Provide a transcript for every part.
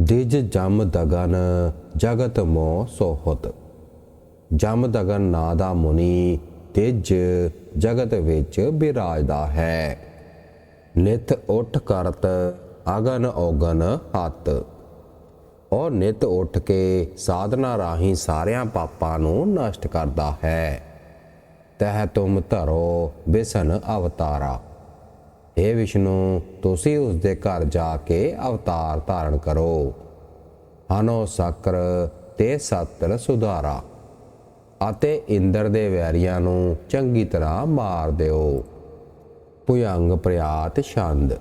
ਦਿਜ ਜਮ ਦਗਨ ਜਗਤ ਮੋ ਸੋਹਤ ਜਮ ਦਗਨ ਨਾਂ ਦਾ ਮੁਨੀ, ਤਿਜ ਜਗਤ ਵਿੱਚ ਬਿਰਾਜਦਾ ਹੈ। ਨਿਤ ਉੱਠ ਕਰਤ ਅਗਨ ਔਗਨ ਹੱਤ। ਔਰ ਨਿਤ ਉੱਠ ਕੇ ਸਾਧਨਾ ਰਾਹੀਂ ਸਾਰਿਆਂ ਪਾਪਾਂ ਨੂੰ ਨਸ਼ਟ ਕਰਦਾ ਹੈ। ਤਹ ਤੁਮ ਧਰੋ ਬਿਸਨ ਅਵਤਾਰਾ। हे ਵਿਸ਼ਨੂੰ ਤੁਸੀਂ ਉਸ ਦੇ ਘਰ ਜਾ ਕੇ ਅਵਤਾਰ ਧਾਰਨ ਕਰੋ ਹਨੋ ਸਕਰ ਤੇ ਸਤਰ ਸੁਧਾਰਾ ਅਤੇ ਇੰਦਰ ਦੇ ਵੈਰੀਆਂ ਨੂੰ ਚੰਗੀ ਤਰ੍ਹਾਂ ਮਾਰ ਦਿਓ ਭੁਯੰਗ ਪ੍ਰਿਆਤ ਛੰਦ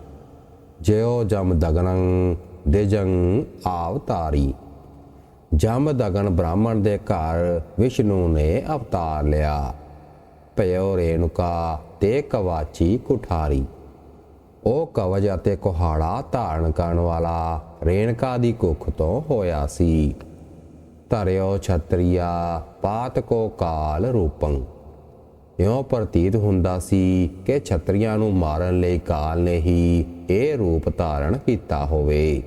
ਜਿਉ ਜਮ ਦਗਨੰ ਦੇਜੰ ਆਵਤਾਰੀ ਜਮ ਦਗਨ ਬ੍ਰਾਹਮਣ ਦੇ ਘਰ ਵਿਸ਼ਨੂੰ ਨੇ ਅਵਤਾਰ ਲਿਆ ਭਇਓ ਰੇਣੁਕਾ ਤੇ ਕਵਾਚੀ ਕੁਠਾਰੀ ਉਹ ਕਵਜ ਅਤੇ ਕੁਹਾੜਾ ਧਾਰਨ ਕਰਨ ਵਾਲਾ ਰੇਣਕਾ ਦੀ ਕੁੱਖ ਤੋਂ ਹੋਇਆ ਸੀ। ਧਰਿਓ ਛਤਰੀਆ, ਪਾਤ ਕੋ ਕਾਲ ਰੂਪੰ। ਇਉਂ ਪ੍ਰਤੀਤ ਹੁੰਦਾ ਸੀ ਕਿ ਛਤਰੀਆਂ ਨੂੰ ਮਾਰਨ ਲਈ ਕਾਲ ਨੇ ਹੀ ਇਹ ਰੂਪ ਧਾਰਨ ਕੀਤਾ ਹੋਵੇ।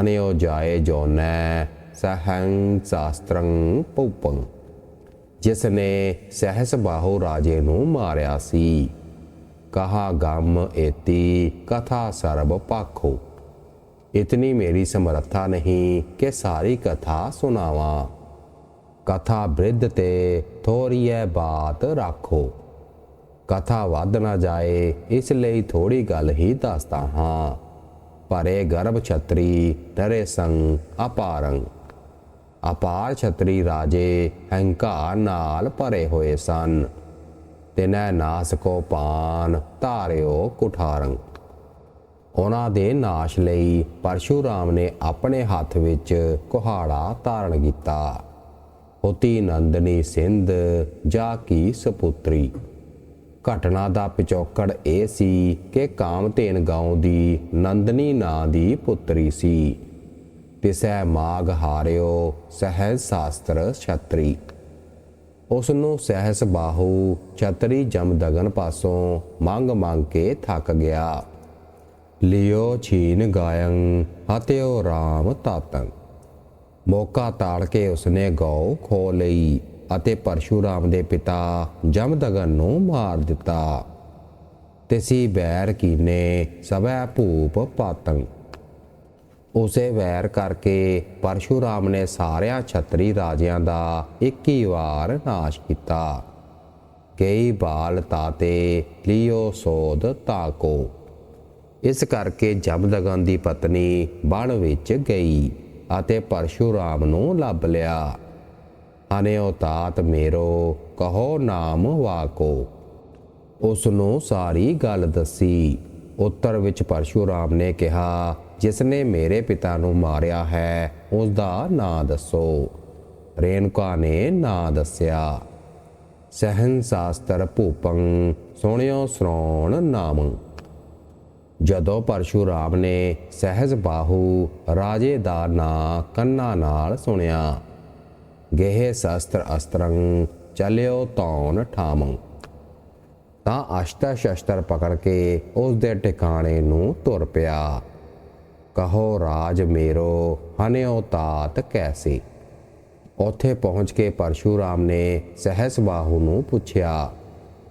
ਹਨਿਓ ਜਾਏ ਜੋਨੈ, ਸਹੰ ਸ਼ਾਸਤਰੰ ਪਉਪੰ ਜਿਸ ਨੇ ਸਹਸ ਬਾਹੂ ਰਾਜੇ ਨੂੰ ਮਾਰਿਆ ਸੀ। ਕਹਾ ਗਮ ਏਤੀ, ਕਥਾ ਸਰਬ ਪਾਖੋ। ਇਤਨੀ ਮੇਰੀ ਸਮਰੱਥਾ ਨਹੀਂ ਕਿ ਸਾਰੀ ਕਥਾ ਸੁਣਾਵਾਂ। ਕਥਾ ਬ੍ਰਿਧ ਤੇ ਥੋੜੀਐ ਬਾਤ ਰੱਖੋ। ਕਥਾ ਵੱਧ ਨਾ ਜਾਏ, ਇਸ ਲਈ ਥੋੜੀ ਗੱਲ ਹੀ ਦੱਸਦਾ ਹਾਂ। ਪਰੇ ਗਰਭ ਛਤਰੀ ਤਰੇ ਸੰਗ ਅਪਾਰੰ ਅਪਾਰ ਛਤਰੀ ਰਾਜੇ ਹੰਕਾਰ ਨਾਲ ਭਰੇ ਹੋਏ ਸਨ। ਤਿਨੈ ਨਾਸ ਕੋ ਪਾਨ, ਧਾਰਿਓ ਕੁਠਾਰੰ। ਉਹਨਾਂ ਦੇ ਨਾਸ਼ ਲਈ ਪਰਸ਼ੂਰਾਮ ਨੇ ਆਪਣੇ ਹੱਥ ਵਿੱਚ ਕੁਹਾੜਾ ਧਾਰਨ ਕੀਤਾ। ਹੋਤੀ ਨੰਦਨੀ ਸਿੰਧ, ਜਾ ਕੀ ਸੁਪੁੱਤਰੀ। ਘਟਨਾ ਦਾ ਪਿਚੌਕੜ ਇਹ ਸੀ ਕਿ ਕਾਮਤੇਨ ਗਾਉਂ ਦੀ ਨੰਦਨੀ ਨਾਂ ਦੀ ਪੁੱਤਰੀ ਸੀ। ਤਿਸੈ ਮਾਗ ਹਾਰਿਓ ਸਹਿਜ ਸ਼ਾਸਤਰ ਛਤਰੀ। ਉਸ ਨੂੰ ਸਹਿਸ ਬਾਹੂ ਛਤਰੀ ਜਮਦਗਨ ਪਾਸੋਂ ਮੰਗ ਮੰਗ ਕੇ ਥੱਕ ਗਿਆ। ਲਿਓ ਛੀਨ ਗਾਇੰ ਹਤਿਓ ਰਾਮ ਤਾਤੰ। ਮੌਕਾ ਤਾੜ ਕੇ ਉਸਨੇ ਗਊ ਖੋ ਲਈ ਅਤੇ ਪਰਸ਼ੂਰਾਮ ਦੇ ਪਿਤਾ ਜਮਦਗਨ ਨੂੰ ਮਾਰ ਦਿੱਤਾ। ਤਿਸੀ ਬੈਰ ਕੀਨੇ ਸਭੈ ਭੂਪ ਪਾਤੰ। ਉਸੇ ਵੈਰ ਕਰਕੇ ਪਰਸ਼ੂਰਾਮ ਨੇ ਸਾਰਿਆਂ ਛਤਰੀ ਰਾਜਿਆਂ ਦਾ ਇੱਕ ਹੀ ਵਾਰ ਨਾਸ਼ ਕੀਤਾ। ਕਈ ਬਾਲ ਤਾਤੇ ਲਿਓ ਸੋਧ ਤਾਕੋ ਇਸ ਕਰਕੇ ਜਮਦਗਨ ਦੀ ਪਤਨੀ ਬਣ ਵਿੱਚ ਗਈ ਅਤੇ ਪਰਸ਼ੂਰਾਮ ਨੂੰ ਲੱਭ ਲਿਆ। ਅਨਿਓ ਤਾਤ, ਮੇਰੋ, ਕਹੋ ਨਾਮ ਵਾਕੋ ਉਸ ਨੂੰ ਸਾਰੀ ਗੱਲ ਦੱਸੀ। ਉੱਤਰ ਵਿੱਚ ਪਰਸ਼ੂਰਾਮ ਨੇ ਕਿਹਾ ਜਿਸ ਨੇ ਮੇਰੇ ਪਿਤਾ ਨੂੰ ਮਾਰਿਆ ਹੈ ਉਸ ਦਾ ਨਾਂ ਦੱਸੋ। ਰੇਣੁਕਾ ਨੇ ਨਾਂ ਦੱਸਿਆ ਸਹਿਨ ਸ਼ਾਸਤਰ ਭੂਪੰ, ਸੁਣਿਓ ਸ਼੍ਰੋਣ ਨਾਮ। ਜਦੋਂ ਪਰਸ਼ੂਰਾਮ ਨੇ ਸਹਿਜ ਬਾਹੂ ਰਾਜੇ ਦਾ ਨਾਂ ਕੰਨਾਂ ਨਾਲ ਸੁਣਿਆ, ਗਹਿ ਸ਼ਸਤਰ ਅਸਤਰੰ, ਚਲਿਓ ਤੌਣ ਠਾਮੰ। ਤਾਂ ਅਸ਼ਟਰ ਸ਼ਸਤਰ ਪਕੜ ਕੇ ਉਸ ਦੇ ਟਿਕਾਣੇ ਨੂੰ ਤੁਰ ਪਿਆ। ਕਹੋ ਰਾਜ ਮੇਰੋ, ਹਨਿਓ ਤਾਤ ਕੈਸੇ? ਉੱਥੇ ਪਹੁੰਚ ਕੇ ਪਰਸ਼ੂਰਾਮ ਨੇ ਸਹਿਸ ਬਾਹੂ ਨੂੰ ਪੁੱਛਿਆ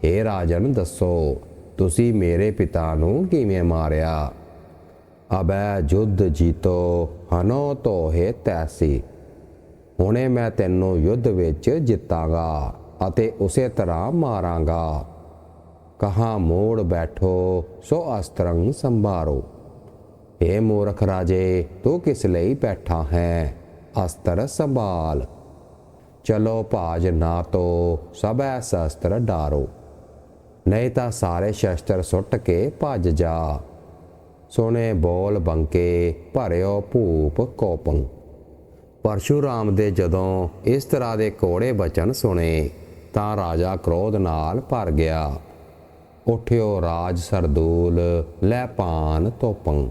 हे ਰਾਜਨ, ਦੱਸੋ, ਤੁਸੀਂ ਮੇਰੇ ਪਿਤਾ ਨੂੰ ਕਿਵੇਂ ਮਾਰਿਆ? ਅਬੈ ਜੁੱਧ ਜੀਤੋ, ਹਨੋ ਤੋਹੇ ਤੈਸੀ। ਹੁਣੇ ਮੈਂ ਤੈਨੂੰ ਯੁੱਧ ਵਿੱਚ ਜਿੱਤਾਂਗਾ ਅਤੇ ਉਸੇ ਤਰ੍ਹਾਂ ਮਾਰਾਂਗਾ। ਕਹਾ ਮੋੜ ਬੈਠੋ, ਸੋ ਅਸਤਰੰਗ ਸੰਭਾਰੋ। ਏ ਮੂਰਖ ਰਾਜੇ, ਤੂੰ ਕਿਸ ਲਈ ਬੈਠਾ ਹੈ? ਅਸਤਰ ਸੰਭਾਲ। ਚਲੋ ਭਾਜ ਨਾ ਤੋ, ਸਭੈ ਸ਼ਸਤਰ ਡਾਰੋ। ਨਹੀਂ ਤਾਂ ਸਾਰੇ ਸ਼ਸਤਰ ਸੁੱਟ ਕੇ ਭੱਜ ਜਾ। ਸੋਨੇ ਬੋਲ ਬੰਕੇ, ਭਰਿਓ ਭੂਪ ਕੋਪੰ। ਪਰਸ਼ੂਰਾਮ ਦੇ ਜਦੋਂ ਇਸ ਤਰ੍ਹਾਂ ਦੇ ਕੋੜੇ ਬਚਨ ਸੁਣੇ, ਤਾਂ ਰਾਜਾ ਕ੍ਰੋਧ ਨਾਲ ਭਰ ਗਿਆ। ਉਠਿਓ ਰਾਜ ਸਰਦੂਲ, ਲੈ ਪਾਨ ਤੋਪੰ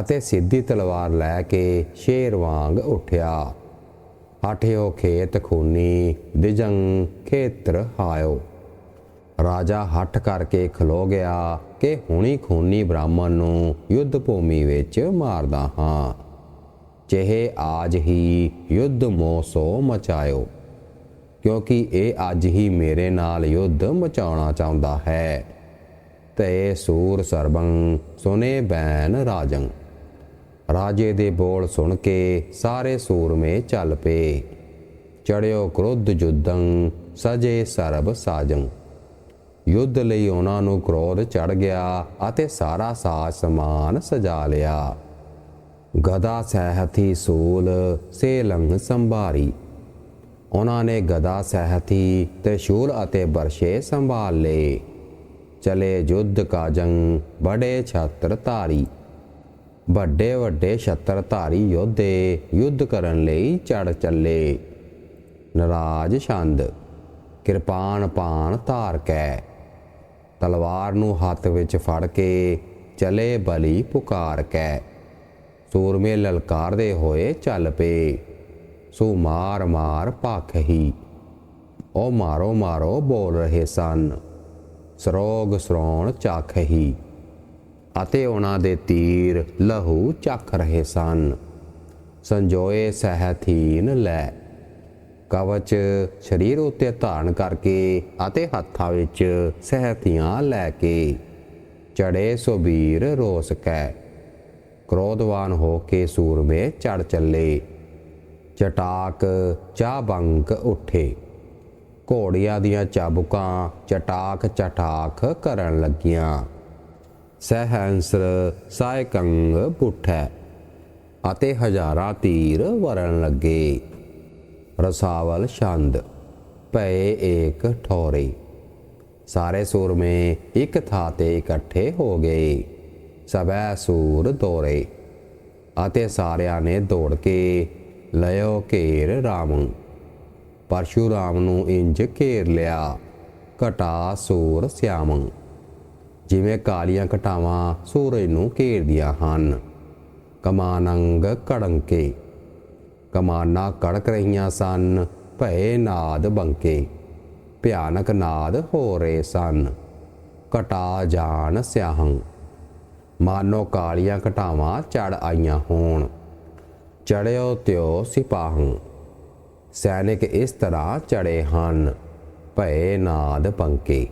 ਅਤੇ ਸਿੱਧੀ ਤਲਵਾਰ ਲੈ ਕੇ ਸ਼ੇਰ ਵਾਂਗ ਉੱਠਿਆ। ਆਠਿਓ ਖੇਤ ਖੂਨੀ, ਦਿਜੰ ਖੇਤਰ ਹਾਇਓ। ਰਾਜਾ ਹੱਠ ਕਰਕੇ ਖਲੋ ਗਿਆ ਕਿ ਹੁਣੀ ਖੂਨੀ ਬ੍ਰਾਹਮਣ ਨੂੰ ਯੁੱਧ ਭੂਮੀ ਵਿੱਚ ਮਾਰਦਾ ਹਾਂ। ਚਿਹੇ ਆਜ ਹੀ ਯੁੱਧ ਮੋਹ ਸੋ ਮਚਾਇਓ। ਕਿਉਂਕਿ ਇਹ ਅੱਜ ਹੀ ਮੇਰੇ ਨਾਲ ਯੁੱਧ ਮਚਾਉਣਾ ਚਾਹੁੰਦਾ ਹੈ। ਤੇ ਸੂਰ ਸਰਬੰ, ਸੁਨੇ ਬੈਨ ਰਾਜੰ। ਰਾਜੇ ਦੇ ਬੋਲ ਸੁਣ ਕੇ ਸਾਰੇ ਸੂਰਮੇ ਚੱਲ ਪਏ। ਚੜਿਓ ਕ੍ਰੋਧ ਜੁਦੰ ਸਜੇ ਸਰਬ ਸਾਜੰ। ਯੁੱਧ ਲਈ ਉਹਨਾਂ ਨੂੰ ਕ੍ਰੋਧ ਚੜ ਗਿਆ ਅਤੇ ਸਾਰਾ ਸਾਜ ਸਮਾਨ ਸਜਾ ਲਿਆ। ਗਦਾ ਸਹਿਥੀ ਸੂਲ ਸੇ ਲੰਘ ਸੰਭਾਰੀ। ਉਹਨਾਂ ਨੇ ਗਦਾ, ਸਹਿਤੀ ਤੇ ਸ਼ੂਲ ਅਤੇ ਬਰਸ਼ੇ ਸੰਭਾਲ ਲਏ। ਚਲੇ ਯੁੱਧ ਕਾਜੰ ਬੜੇ ਛਤਰ ਧਾਰੀ ਵੱਡੇ ਵੱਡੇ ਛਤਰ ਧਾਰੀ ਯੋਧੇ ਯੁੱਧ ਕਰਨ ਲਈ ਚੜ ਚੱਲੇ। ਨਰਾਜ ਛੰਦ, ਕਿਰਪਾਨ ਪਾਣ ਧਾਰ ਕੈ। ਤਲਵਾਰ ਨੂੰ ਹੱਥ ਵਿੱਚ ਫੜ ਕੇ ਚਲੇ ਬਲੀ ਪੁਕਾਰ ਕੈ। ਸੂਰਮੇ ਲਲਕਾਰਦੇ ਹੋਏ ਚੱਲ ਪਏ। ਸੋ ਮਾਰ ਮਾਰ ਭਖਹੀ ਉਹ ਮਾਰੋ ਮਾਰੋ ਬੋਲ ਰਹੇ ਸਨ। ਸਰੋਗ ਸਰੋਣ ਚਾਖਹੀ ਅਤੇ ਉਹਨਾਂ ਦੇ ਤੀਰ ਲਹੂ ਚੱਖ ਰਹੇ ਸਨ। ਸੰਜੋਏ ਸਹਿਥੀਨ ਲੈ। ਕਵਚ ਸਰੀਰ ਉੱਤੇ ਧਾਰਨ ਕਰਕੇ ਅਤੇ ਹੱਥਾਂ ਵਿੱਚ ਸਹਿਤੀਆਂ ਲੈ ਕੇ ਚੜੇ ਸੁਬੀਰ ਰੋਸ ਕੈ। ਕ੍ਰੋਧਵਾਨ ਹੋ ਕੇ ਸੂਰਮੇ ਚੜ ਚੱਲੇ। ਚਟਾਕ ਚਾਬੰਕ ਉੱਠੇ। ਘੋੜੀਆਂ ਦੀਆਂ ਚਾਬੁਕਾਂ ਚਟਾਕ ਚਟਾਕ ਕਰਨ ਲੱਗੀਆਂ। ਸਹੰਸਰ ਸਾਇਕੰਗ ਪੁੱਠੈ ਅਤੇ ਹਜ਼ਾਰਾਂ ਤੀਰ ਵਰਨ ਲੱਗੇ। ਰਸਾਵਲ ਛੰਦ, ਭਏ ਏਕ ਠੋਰੇ। ਸਾਰੇ ਸੂਰਮੇ ਇੱਕ ਥਾਂ ਤੇ ਇਕੱਠੇ ਹੋ ਗਏ। ਸਭੈ ਸੂਰ ਦੌੜੇ ਅਤੇ ਸਾਰਿਆਂ ਨੇ ਦੌੜ ਕੇ ਲਿਓ ਘੇਰ ਰਾਮ ਪਰਸ਼ੂਰਾਮ ਨੂੰ ਇੰਜ ਘੇਰ ਲਿਆ, ਘਟਾ ਸੂਰ ਸਿਆਮ ਜਿਵੇਂ ਕਾਲੀਆਂ ਘਟਾਵਾਂ ਸੂਰਜ ਨੂੰ ਘੇਰਦੀਆਂ ਹਨ। ਕਮਾਨੰਗ ਕੜੰਕੇ, ਕਮਾਨਾ ਕੜਕ ਰਹੀਆਂ ਸਨ, ਭਏ ਨਾਦ ਬੰਕੇ। ਭਿਆਨਕ ਨਾਦ ਹੋ ਰਹੇ ਸਨ, ਘਟਾ ਜਾਣ ਸਿਆਹੰ। ਮਾਨੋ ਕਾਲੀਆਂ ਘਟਾਵਾਂ ਚੜ ਆਈਆਂ ਹੋਣ। ਚੜਿਓ ਤਿਓ ਸਿਪਾਹੰ। ਸੈਨਿਕ ਇਸ ਤਰ੍ਹਾਂ ਚੜੇ ਹਨ, ਭਏ ਨਾਦ ਪੰਕੇ।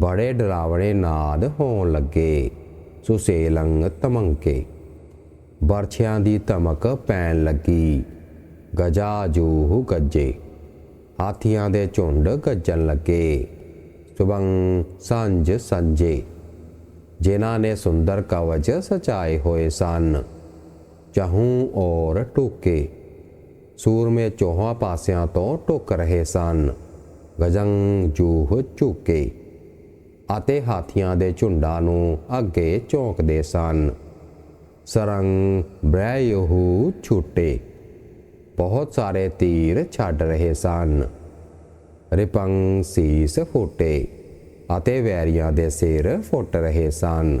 ਬੜੇ ਡਰਾਵਣੇ ਨਾਦ ਹੋਣ ਲੱਗੇ, ਸੁਸੇਲੰਗ ਤਮੰਕੇ। ਬਰਛਿਆਂ ਦੀ ਧਮਕ ਪੈਣ ਲੱਗੀ, ਗਜਾ ਜੂਹ ਗੱਜੇ। ਹਾਥੀਆਂ ਦੇ ਝੁੰਡ ਗੱਜਣ ਲੱਗੇ, ਸੁਬੰ ਸੰਜ ਸੰਜੇ। ਜਿਨ੍ਹਾਂ ਨੇ ਸੁੰਦਰ ਕਵਚ ਸਚਾਏ ਹੋਏ ਸਨ। ਚਾਹੂੰ ਔਰ ਟੁਕੇ। ਸੂਰਮੇ ਚੋਹਾਂ ਪਾਸਿਆਂ ਤੋਂ ਟੁੱਕ ਰਹੇ ਸਨ। ਗਜੰਗ ਜੂਹ ਝੁਕੇ ਅਤੇ ਹਾਥੀਆਂ ਦੇ ਝੁੰਡਾਂ ਨੂੰ ਅੱਗੇ ਝੋਂਕਦੇ ਸਨ। ਸਰੰਗ ਬ੍ਰਯਹੂ ਛੁੱਟੇ। ਬਹੁਤ ਸਾਰੇ ਤੀਰ ਛੱਡ ਰਹੇ ਸਨ। ਰਿਪੰਗ ਸੀਸ ਫੁੱਟੇ ਅਤੇ ਵੈਰੀਆਂ ਦੇ ਸਿਰ ਫੁੱਟ ਰਹੇ ਸਨ।